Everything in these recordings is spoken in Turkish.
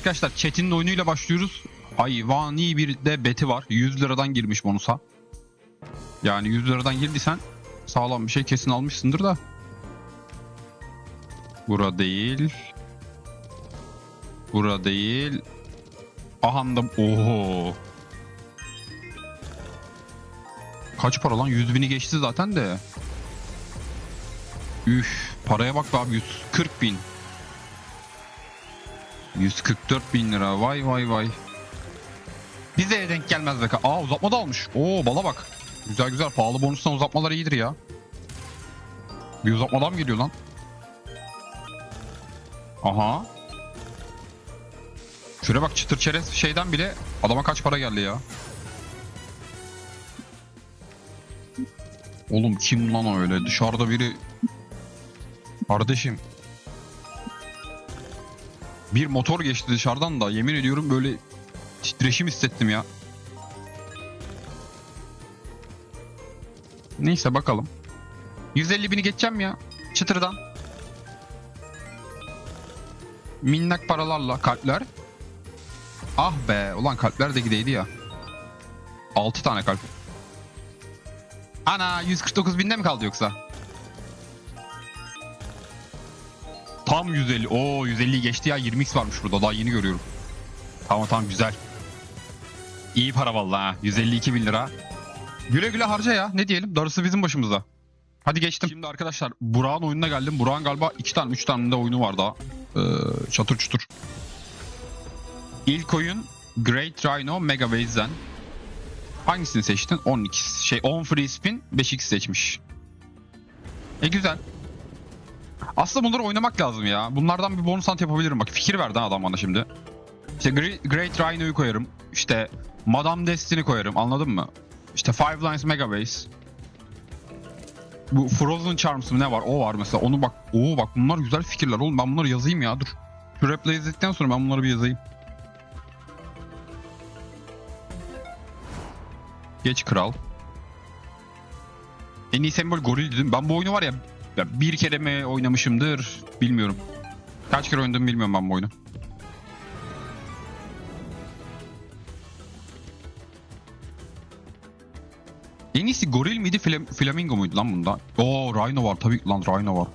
Arkadaşlar chat'in oyunuyla başlıyoruz. Hayvani bir de beti var. 100 liradan girmiş bonusa. Yani 100 liradan girdiysen sağlam bir şey kesin almışsındır da. Bura değil. Bura değil. Aha da oho. Kaç para lan? 100 bini geçti zaten de. Üf, paraya bak be abi 140 bin. 144 bin lira vay vay vay. Bize denk gelmez be. Aa uzatma da almış. Oo bala bak. Güzel güzel pahalı bonustan uzatmalar iyidir ya. Bir uzatmadan mı geliyor lan? Aha. Şuraya bak çıtır çerez şeyden bile adama kaç para geldi ya. Oğlum kim lan öyle? Dışarıda biri... Kardeşim. Bir motor geçti dışarıdan da yemin ediyorum böyle titreşim hissettim ya. Neyse bakalım. 150 bini geçeceğim ya. Çıtırdan. Minnak paralarla kalpler. Ah be ulan kalpler de gideydi ya. 6 tane kalp. Ana 149 binde mi kaldı yoksa? Tam 150. Oo 150 geçti ya 20x varmış burada daha yeni görüyorum. Tamam tamam güzel. İyi para vallahi ha. 152 bin lira. Güle güle harca ya. Ne diyelim? Darısı bizim başımıza. Hadi geçtim. Şimdi arkadaşlar Burak'ın oyununa geldim. Burak'ın galiba 2 tane 3 tane de oyunu var daha. Ee, çatır çutur. İlk oyun Great Rhino Mega Waze'den. Hangisini seçtin? 10x. Şey 10 free spin 5x seçmiş. E güzel. Aslında bunları oynamak lazım ya. Bunlardan bir bonus ant yapabilirim. Bak fikir verdi adam bana şimdi. İşte Gre- Great Rhino'yu koyarım. İşte Madame Destiny koyarım. Anladın mı? İşte Five Lines Mega Base. Bu Frozen Charms mı ne var? O var mesela. Onu bak. Oo bak bunlar güzel fikirler oğlum. Ben bunları yazayım ya. Dur. Şu replay'i izledikten sonra ben bunları bir yazayım. Geç kral. En iyi sembol goril dedim. Ben bu oyunu var ya, ya bir kere mi oynamışımdır bilmiyorum. Kaç kere oynadım bilmiyorum ben bu oyunu. En iyisi goril miydi flam flamingo muydu lan bunda? Oo rhino var tabii lan rhino var.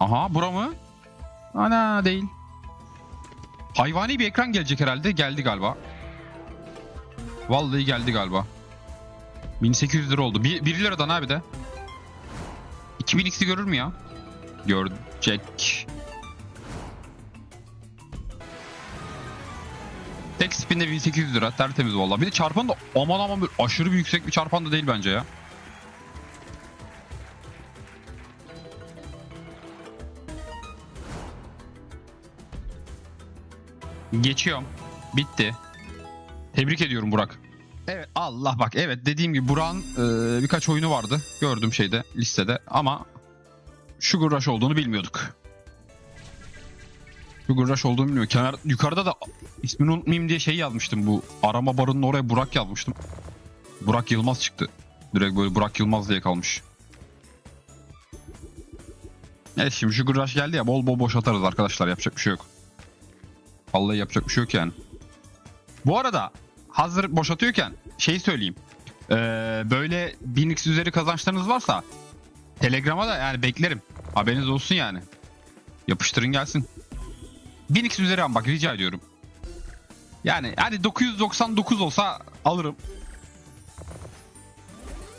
Aha bura mı? Ana değil. Hayvani bir ekran gelecek herhalde. Geldi galiba. Vallahi geldi galiba. 1800 lira oldu. 1, 1 liradan abi de. 2000x'i görür mü ya? Görecek. Tek spin'de 1800 lira. Tertemiz valla. Bir de çarpan da aman aman böyle aşırı bir yüksek bir çarpan da değil bence ya. Geçiyorum. Bitti. Tebrik ediyorum Burak. Evet Allah bak evet dediğim gibi Burak'ın e, birkaç oyunu vardı. Gördüm şeyde listede ama Sugar Rush olduğunu bilmiyorduk. Sugar Rush olduğunu bilmiyorum. Kenar, yukarıda da ismini unutmayayım diye şey yazmıştım bu arama barının oraya Burak yazmıştım. Burak Yılmaz çıktı. Direkt böyle Burak Yılmaz diye kalmış. Evet şimdi Sugar Rush geldi ya bol bol boş atarız arkadaşlar yapacak bir şey yok. Vallahi yapacak bir şey yok yani. Bu arada hazır boşatıyorken şey söyleyeyim. Ee, böyle 1000x üzeri kazançlarınız varsa Telegram'a da yani beklerim. Haberiniz olsun yani. Yapıştırın gelsin. 1000x üzeri ama bak rica ediyorum. Yani hadi 999 olsa alırım.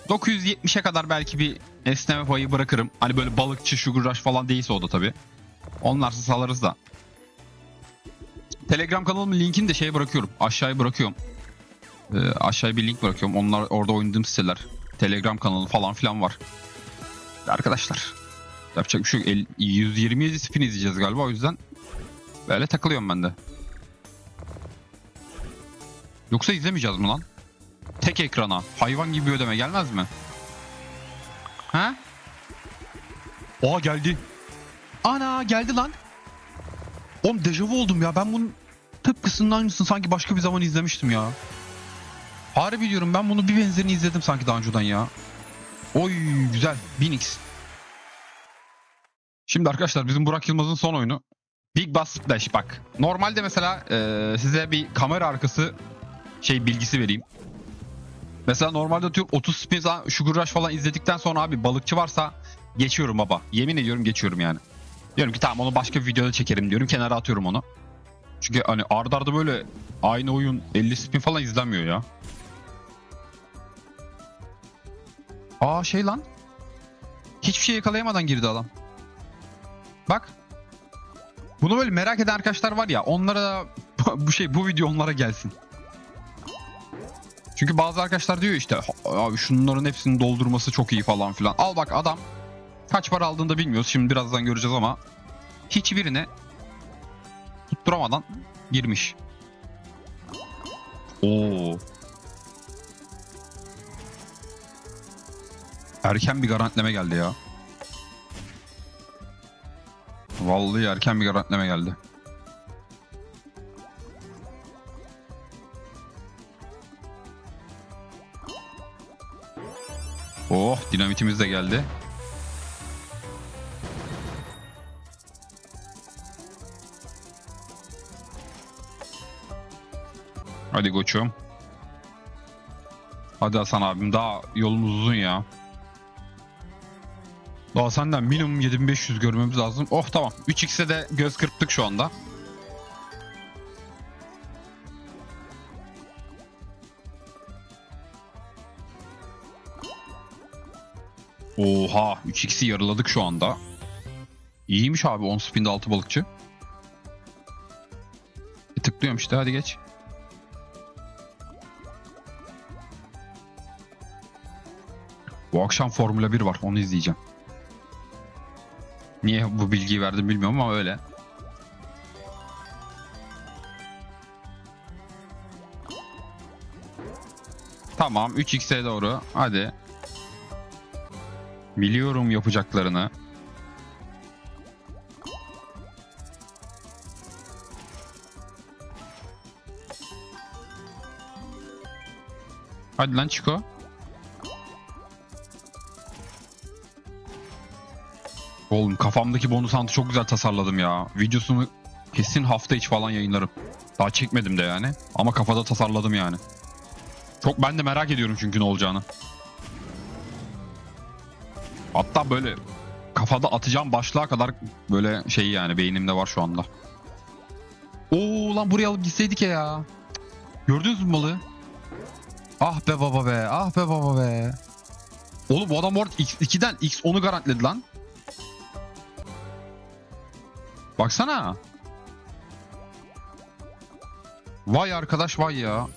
970'e kadar belki bir esneme payı bırakırım. Hani böyle balıkçı, sugar rush falan değilse o da tabii. Onlarsız alırız da. Telegram kanalımın linkini de şeye bırakıyorum. Aşağıya bırakıyorum. Ee, aşağıya bir link bırakıyorum. Onlar orada oynadığım siteler. Telegram kanalı falan filan var. Arkadaşlar. Yapacak bir şey yok. El- 127 spin izleyeceğiz galiba o yüzden. Böyle takılıyorum ben de. Yoksa izlemeyeceğiz mi lan? Tek ekrana. Hayvan gibi ödeme gelmez mi? Ha? Oha geldi. Ana geldi lan. Oğlum dejavu oldum ya. Ben bunun tıpkısının aynısını sanki başka bir zaman izlemiştim ya. Harbi diyorum ben bunu bir benzerini izledim sanki daha önceden ya. Oy güzel. 1000x. Şimdi arkadaşlar bizim Burak Yılmaz'ın son oyunu Big Bass Splash bak. Normalde mesela e, size bir kamera arkası şey bilgisi vereyim. Mesela normalde atıyorum 30 spin Sugar Rush falan izledikten sonra abi balıkçı varsa geçiyorum baba. Yemin ediyorum geçiyorum yani. Diyorum ki tamam onu başka bir videoda çekerim diyorum. Kenara atıyorum onu. Çünkü hani ardarda arda böyle aynı oyun 50 spin falan izlenmiyor ya. Aa şey lan. Hiçbir şey yakalayamadan girdi adam. Bak. Bunu böyle merak eden arkadaşlar var ya onlara bu şey bu video onlara gelsin. Çünkü bazı arkadaşlar diyor işte abi şunların hepsini doldurması çok iyi falan filan. Al bak adam kaç para aldığını da bilmiyoruz. Şimdi birazdan göreceğiz ama hiçbirine tutturamadan girmiş. Oo. Erken bir garantileme geldi ya. Vallahi erken bir garantileme geldi. Oh dinamitimiz de geldi. Hadi koçum. Hadi Hasan abim daha yolumuz uzun ya. Senden minimum 7500 görmemiz lazım. Oh tamam. 3x'e de göz kırptık şu anda. Oha 3x'i yarıladık şu anda. İyiymiş abi 10 spinde 6 balıkçı. E, tıklıyorum işte hadi geç. Bu akşam Formula 1 var onu izleyeceğim. Niye bu bilgiyi verdim bilmiyorum ama öyle. Tamam 3x'e doğru hadi. Biliyorum yapacaklarını. Hadi lan Chico. Oğlum kafamdaki bonus hantı çok güzel tasarladım ya. Videosunu kesin hafta içi falan yayınlarım. Daha çekmedim de yani. Ama kafada tasarladım yani. Çok ben de merak ediyorum çünkü ne olacağını. Hatta böyle kafada atacağım başlığa kadar böyle şey yani beynimde var şu anda. Oo lan buraya alıp gitseydik ya. Gördünüz mü balığı? Ah be baba be. Ah be baba be. Oğlum bu adam orada X2'den X10'u garantiledi lan. Baksana. Vay arkadaş vay ya.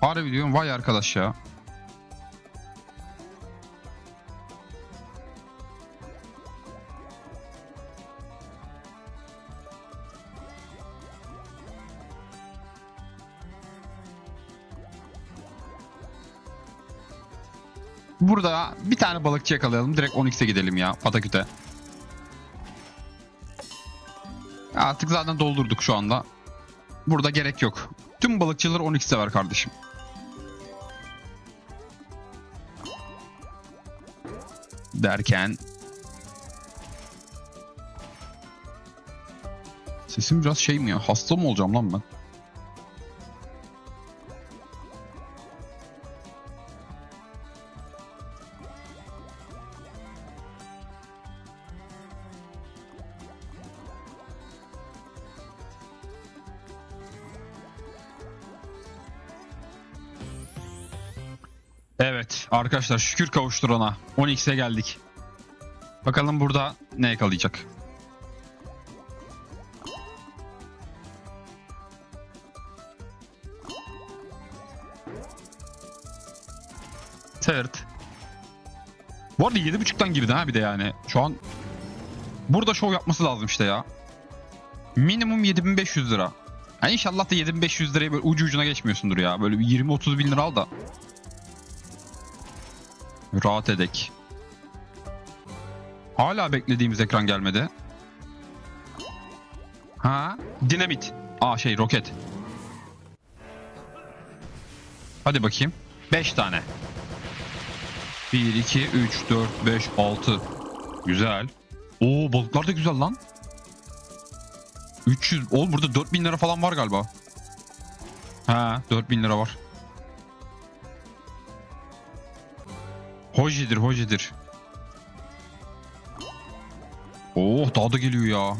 Harbi diyorum vay arkadaş ya. Burada bir tane balıkçı yakalayalım. Direkt 10x'e gidelim ya. Pataküte. Artık zaten doldurduk şu anda. Burada gerek yok. Tüm balıkçılar 12 sever kardeşim. Derken Sesim biraz şey mi ya? Hasta mı olacağım lan ben? Arkadaşlar şükür kavuşturana. 10x'e geldik. Bakalım burada ne yakalayacak. Tırt. Bu arada 7.5'tan girdi ha bir de yani. Şu an burada şov yapması lazım işte ya. Minimum 7500 lira. Yani inşallah da 7500 liraya böyle ucu ucuna geçmiyorsundur ya. Böyle bir 20-30 bin lira al da Rahat edek. Hala beklediğimiz ekran gelmedi. Ha? Dinamit. Aa şey roket. Hadi bakayım. 5 tane. 1, 2, 3, 4, 5, 6. Güzel. Oo balıklar da güzel lan. 300. Oğlum burada 4000 lira falan var galiba. Ha 4000 lira var. Hojidir hojidir. Oh daha da geliyor ya.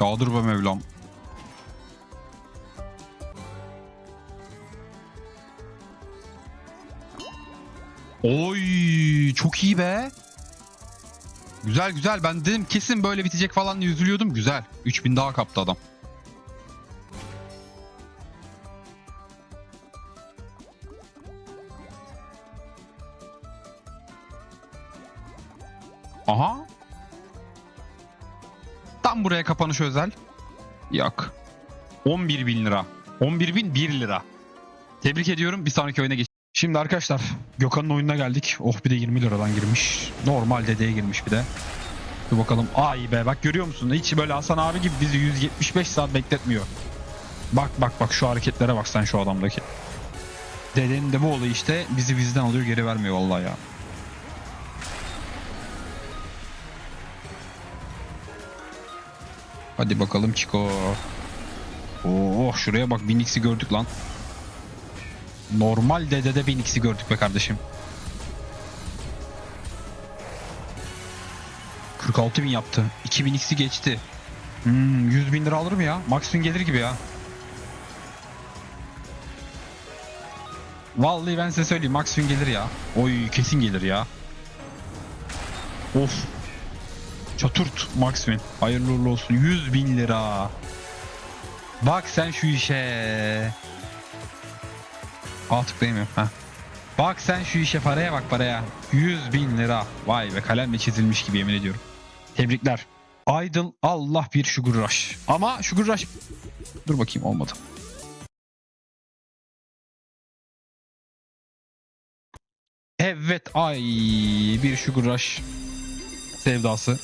Yağdır be Mevlam. Oy çok iyi be. Güzel güzel ben dedim kesin böyle bitecek falan diye üzülüyordum. Güzel. 3000 daha kaptı adam. Buraya kapanış özel. Yok. 11 bin lira. 11 bin 1 lira. Tebrik ediyorum. Bir sonraki oyuna geç. Şimdi arkadaşlar Gökhan'ın oyununa geldik. Oh bir de 20 liradan girmiş. Normal dedeye girmiş bir de. Dur bakalım. Ay be bak görüyor musun? Hiç böyle Hasan abi gibi bizi 175 saat bekletmiyor. Bak bak bak şu hareketlere bak sen şu adamdaki. Dedenin de bu olayı işte bizi bizden alıyor geri vermiyor vallahi ya. Hadi bakalım Chico. Oh şuraya bak 1000x'i gördük lan. Normal dedede 1000x'i gördük be kardeşim. 46 bin yaptı. 2000 x'i geçti. Hmm, 100 bin lira alır mı ya? Max win gelir gibi ya. Vallahi ben size söyleyeyim Max win gelir ya. Oy kesin gelir ya. Of. Çaturt Max win. Hayırlı uğurlu olsun. 100 bin lira. Bak sen şu işe. Aa tıklayamıyorum. Heh. Bak sen şu işe paraya bak paraya. 100 bin lira. Vay be kalemle çizilmiş gibi yemin ediyorum. Tebrikler. Idol Allah bir Sugar Rush. Ama Sugar Rush... Dur bakayım olmadı. Evet ay bir Sugar Rush sevdası.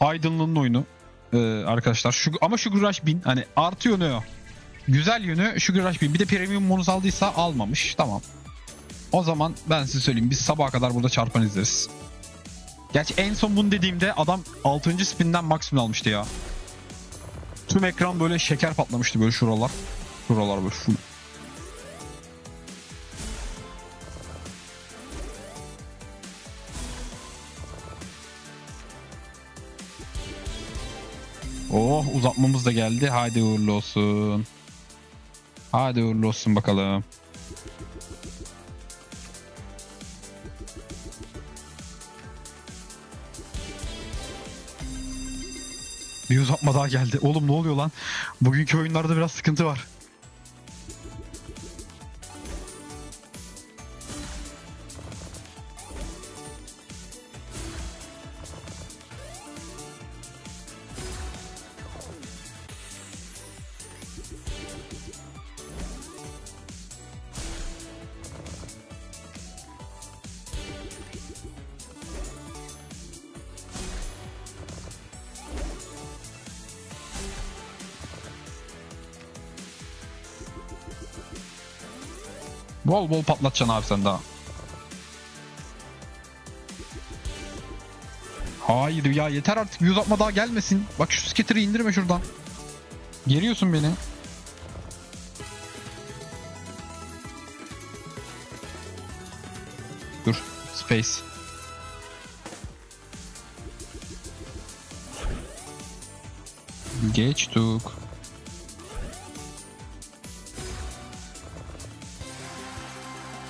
Aydınlığın oyunu ee, arkadaşlar. Şu, ama Sugar Rush 1000 hani artı yönü. Güzel yönü Sugar Rush 1000. Bir de premium bonus aldıysa almamış. Tamam. O zaman ben size söyleyeyim biz sabaha kadar burada çarpan izleriz. Gerçi en son bunu dediğimde adam 6. spinden maksimum almıştı ya. Tüm ekran böyle şeker patlamıştı böyle şuralar. Şuralar böyle full. Uzatmamız da geldi. Haydi uğurlu olsun. Hadi uğurlu olsun bakalım. Bir uzatma daha geldi. Oğlum ne oluyor lan? Bugünkü oyunlarda biraz sıkıntı var. Bol bol patlatacaksın abi sen daha. Hayır ya yeter artık bir uzatma daha gelmesin. Bak şu skitter'ı indirme şuradan. Geriyorsun beni. Dur. Space. Geçtik.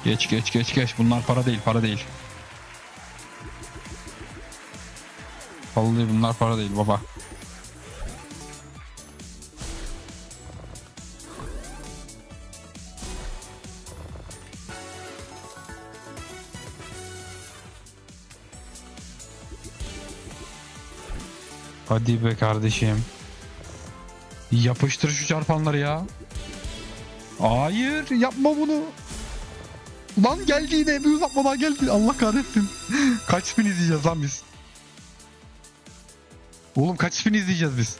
Geç geç geç geç. Bunlar para değil para değil. Vallahi bunlar para değil baba. Hadi be kardeşim. Yapıştır şu çarpanları ya. Hayır yapma bunu. Lan geldi yine bir uzatma daha geldi. Allah kahretsin. kaç spin izleyeceğiz lan biz? Oğlum kaç spin izleyeceğiz biz?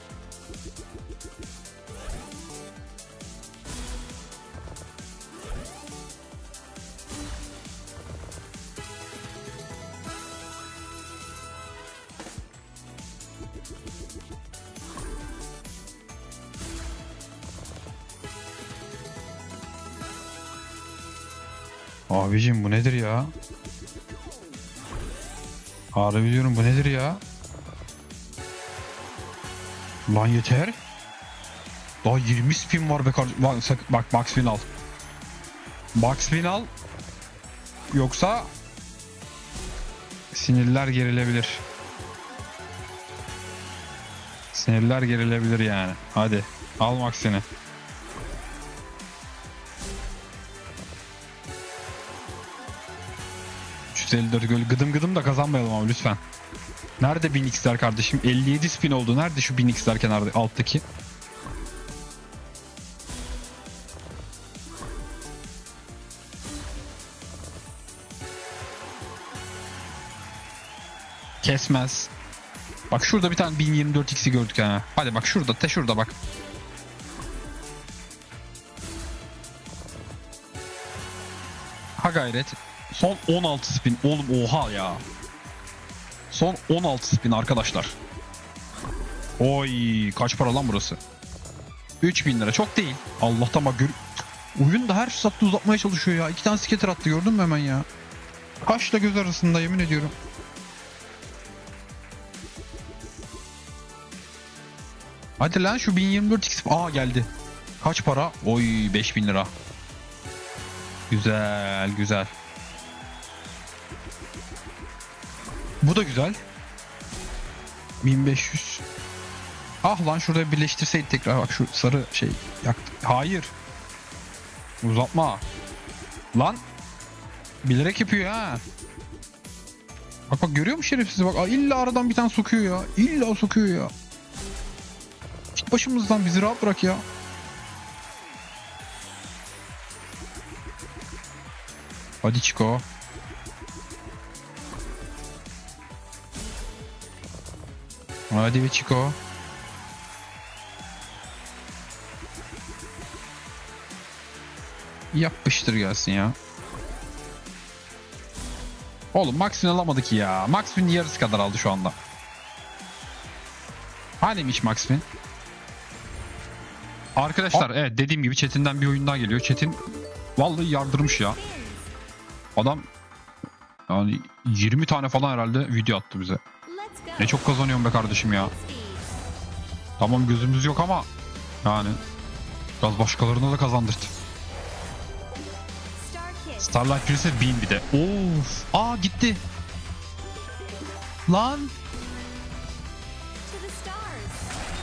Abicim bu nedir ya? Harbi diyorum bu nedir ya? Lan yeter. Daha 20 spin var be kardeşim. Bak, Max Spin al. Max Spin al. Yoksa sinirler gerilebilir. Sinirler gerilebilir yani. Hadi al Max'ini. %54 gol gıdım gıdım da kazanmayalım ama lütfen. Nerede 1000 x'ler kardeşim? 57 spin oldu. Nerede şu 1000 x'ler kenarda alttaki? Kesmez. Bak şurada bir tane 1024 x'i gördük ha. Hadi bak şurada te şurada bak. Ha gayret. Son 16 spin. Oğlum oha ya. Son 16 spin arkadaşlar. Oy kaç para lan burası? 3000 lira çok değil. Allah'tan bak gör... Oyun da her fırsatta uzatmaya çalışıyor ya. İki tane skater attı gördün mü hemen ya? Kaşla göz arasında yemin ediyorum. Hadi lan şu 1024 x Aa geldi. Kaç para? Oy 5000 lira. Güzel güzel. Bu da güzel. 1500. Ah lan şurada birleştirseydik tekrar bak şu sarı şey yaktı. Hayır. Uzatma. Lan. Bilerek yapıyor ha. Bak bak görüyor musun şerefsizi bak. Aa, illa aradan bir tane sokuyor ya. İlla sokuyor ya. Git başımızdan bizi rahat bırak ya. Hadi Chico. Hadi be Chico. Yapıştır gelsin ya. Oğlum Maxwin alamadı ki ya. Maxwin yarısı kadar aldı şu anda. Haneymiş Maxwin? Arkadaşlar evet dediğim gibi Çetin'den bir oyun daha geliyor. Çetin vallahi yardırmış ya. Adam yani 20 tane falan herhalde video attı bize. Ne çok kazanıyorum be kardeşim ya. Tamam gözümüz yok ama yani biraz başkalarına da kazandırt. Starlight Princess 1000 bir de. Of. Aa gitti. Lan.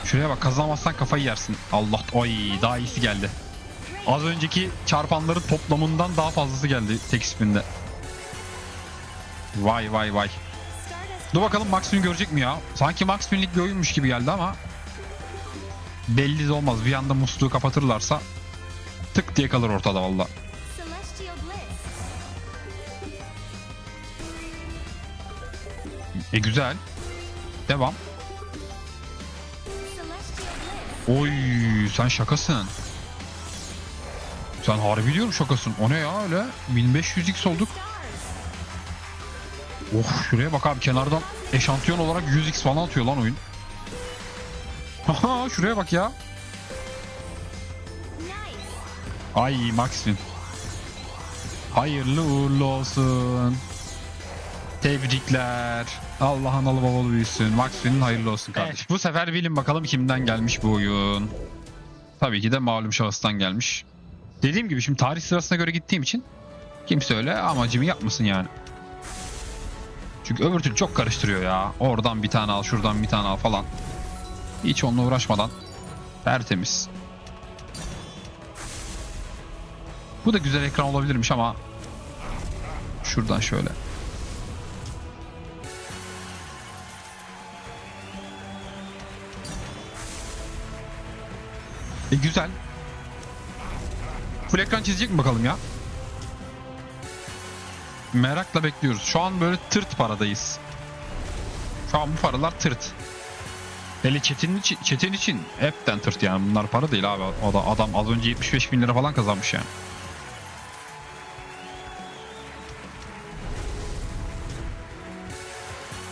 Şuraya bak kazanamazsan kafayı yersin. Allah. Oy daha iyisi geldi. Az önceki çarpanların toplamından daha fazlası geldi tek spinde. Vay vay vay. Dur bakalım Max görecek mi ya? Sanki Max Win'lik bir oyunmuş gibi geldi ama belli de olmaz. Bir anda musluğu kapatırlarsa tık diye kalır ortada valla. E güzel. Devam. Oy sen şakasın. Sen harbi diyorum şakasın. O ne ya öyle? 1500x olduk. Oh şuraya bak abi kenardan eşantiyon olarak 100x falan atıyor lan oyun. Haha şuraya bak ya. Ay Maxwin. Hayırlı uğurlu olsun. Tebrikler. Allah analı babalı büyüsün. Maxwin'in hayırlı olsun kardeşim. bu sefer bilin bakalım kimden gelmiş bu oyun. Tabii ki de malum şahıstan gelmiş. Dediğim gibi şimdi tarih sırasına göre gittiğim için kimse öyle amacımı yapmasın yani. Çünkü öbür türlü çok karıştırıyor ya. Oradan bir tane al, şuradan bir tane al falan. Hiç onunla uğraşmadan tertemiz. Bu da güzel ekran olabilirmiş ama şuradan şöyle. E güzel. Full ekran çizecek mi bakalım ya? Merakla bekliyoruz. Şu an böyle tırt paradayız. Şu an bu paralar tırt. Hele Çetin için, Çetin için hepten tırt yani. Bunlar para değil abi. O da adam az önce 75 bin lira falan kazanmış yani.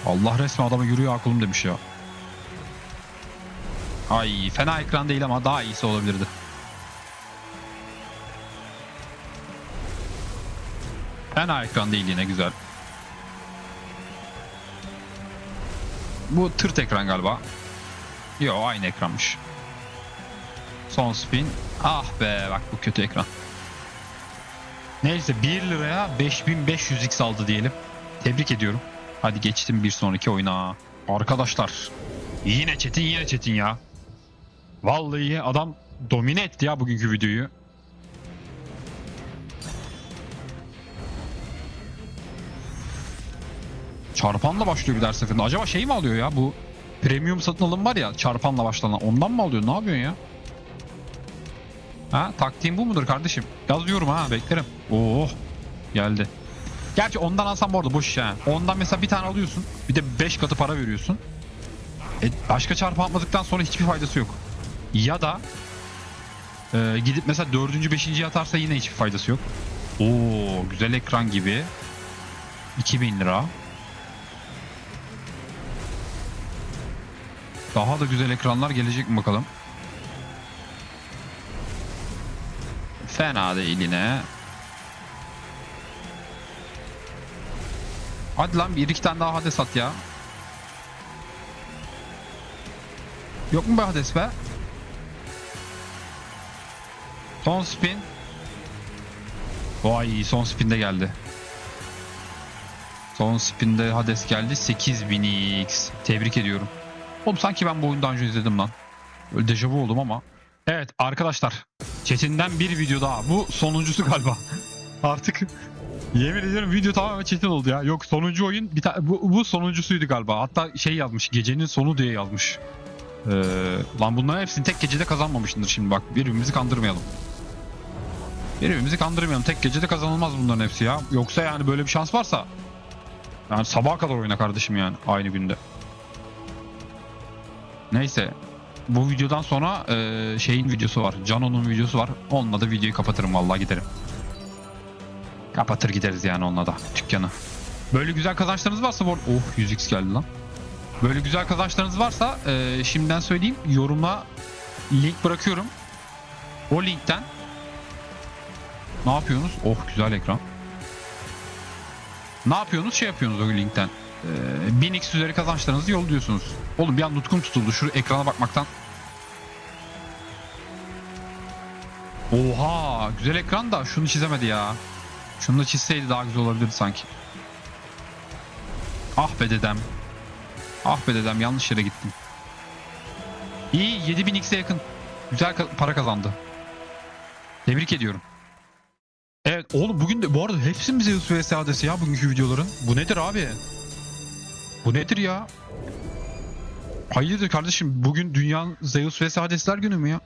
Allah resmen adama yürüyor aklım demiş ya. Ay fena ekran değil ama daha iyisi olabilirdi. Fena ekran değil yine güzel. Bu tırt ekran galiba. Yo aynı ekranmış. Son spin. Ah be bak bu kötü ekran. Neyse 1 liraya 5500x aldı diyelim. Tebrik ediyorum. Hadi geçtim bir sonraki oyuna. Arkadaşlar yine Çetin yine Çetin ya. Vallahi adam domine etti ya bugünkü videoyu. Çarpanla başlıyor bir ders seferinde. Acaba şey mi alıyor ya bu premium satın alım var ya çarpanla başlanan ondan mı alıyor? Ne yapıyorsun ya? Ha taktiğin bu mudur kardeşim? Yazıyorum ha beklerim. Oh geldi. Gerçi ondan alsam bu arada boş iş ha. Ondan mesela bir tane alıyorsun. Bir de 5 katı para veriyorsun. E, başka çarpı atmadıktan sonra hiçbir faydası yok. Ya da e, gidip mesela dördüncü beşinciyi atarsa yine hiçbir faydası yok. Oo güzel ekran gibi. 2000 lira. Daha da güzel ekranlar gelecek mi bakalım. Fena değil yine. Hadi lan bir iki tane daha Hades at ya. Yok mu be Hades be? Son spin. Vay son spinde geldi. Son spinde Hades geldi. 8000x. Tebrik ediyorum. Oğlum sanki ben bu oyunu daha önce izledim lan. Böyle dejavu oldum ama. Evet arkadaşlar. Çetin'den bir video daha. Bu sonuncusu galiba. Artık yemin ediyorum video tamamen Çetin oldu ya. Yok sonuncu oyun bir bu, bu sonuncusuydu galiba. Hatta şey yazmış gecenin sonu diye yazmış. Ee, lan bunların hepsini tek gecede kazanmamışsındır şimdi bak. Birbirimizi kandırmayalım. Birbirimizi kandırmayalım. Tek gecede kazanılmaz bunların hepsi ya. Yoksa yani böyle bir şans varsa yani sabaha kadar oyna kardeşim yani aynı günde. Neyse. Bu videodan sonra e, şeyin videosu var. Cano'nun videosu var. Onunla da videoyu kapatırım vallahi giderim. Kapatır gideriz yani onunla da dükkanı. Böyle güzel kazançlarınız varsa bu Oh 100x geldi lan. Böyle güzel kazançlarınız varsa e, şimdiden söyleyeyim yoruma link bırakıyorum. O linkten ne yapıyorsunuz? Oh güzel ekran. Ne yapıyorsunuz? Şey yapıyorsunuz o linkten. Ee, 1000x üzeri kazançlarınızı yolluyorsunuz. Oğlum bir an nutkum tutuldu. Şu ekrana bakmaktan. Oha güzel ekran da şunu çizemedi ya. Şunu da çizseydi daha güzel olabilirdi sanki. Ah be dedem. Ah be dedem yanlış yere gittim. İyi 7000x'e yakın. Güzel para kazandı. Tebrik ediyorum. Evet oğlum bugün de bu arada hepsi mi Zeus vs Hades ya bugünkü videoların? Bu nedir abi? Bu nedir ya? Hayırdır kardeşim bugün dünyanın Zeus vs Hadesler günü mü ya?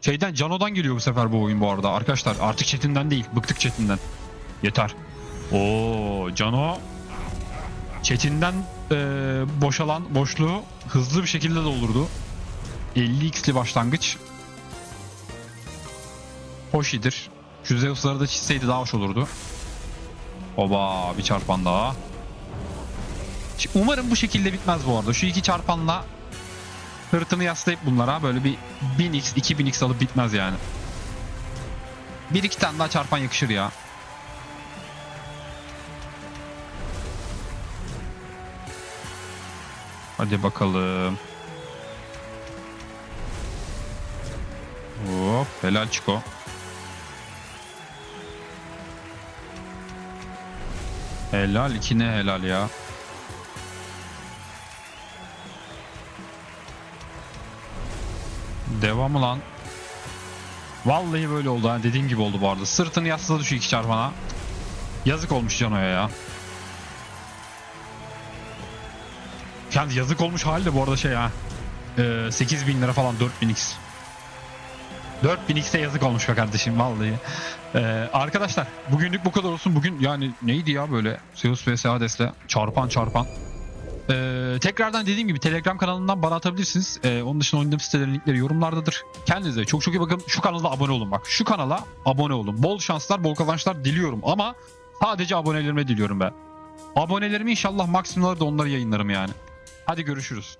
Şeyden Cano'dan geliyor bu sefer bu oyun bu arada arkadaşlar. Artık chatinden değil. Bıktık chatinden. Yeter. Oo Cano chatinden e, boşalan boşluğu hızlı bir şekilde doldurdu. 50x'li başlangıç. Hoş iyidir. Şu Zeus'ları da çizseydi daha hoş olurdu. Oba bir çarpan daha. Ş- Umarım bu şekilde bitmez bu arada. Şu iki çarpanla hırtını yaslayıp bunlara böyle bir 1000x 2000x alıp bitmez yani. Bir iki tane daha çarpan yakışır ya. Hadi bakalım. Hop helal Çiko. Helal ikine helal ya. Devamı lan. Vallahi böyle oldu ha dediğim gibi oldu bu arada. Sırtını yasladı şu iki çarpana. Yazık olmuş Cano'ya ya. Yani yazık olmuş hali de bu arada şey ha. Ee, 8000 lira falan 4000x. 4000x'e yazık olmuş be kardeşim vallahi. Ee, arkadaşlar bugünlük bu kadar olsun. Bugün yani neydi ya böyle Zeus vs Hades'le çarpan çarpan. Ee, tekrardan dediğim gibi Telegram kanalından bana atabilirsiniz. Ee, onun dışında oynadığım sitelerin linkleri yorumlardadır. Kendinize çok çok iyi bakın. Şu kanala abone olun bak. Şu kanala abone olun. Bol şanslar, bol kazançlar diliyorum ama sadece abonelerime diliyorum ben. Abonelerimi inşallah maksimumları da onları yayınlarım yani. Hadi görüşürüz.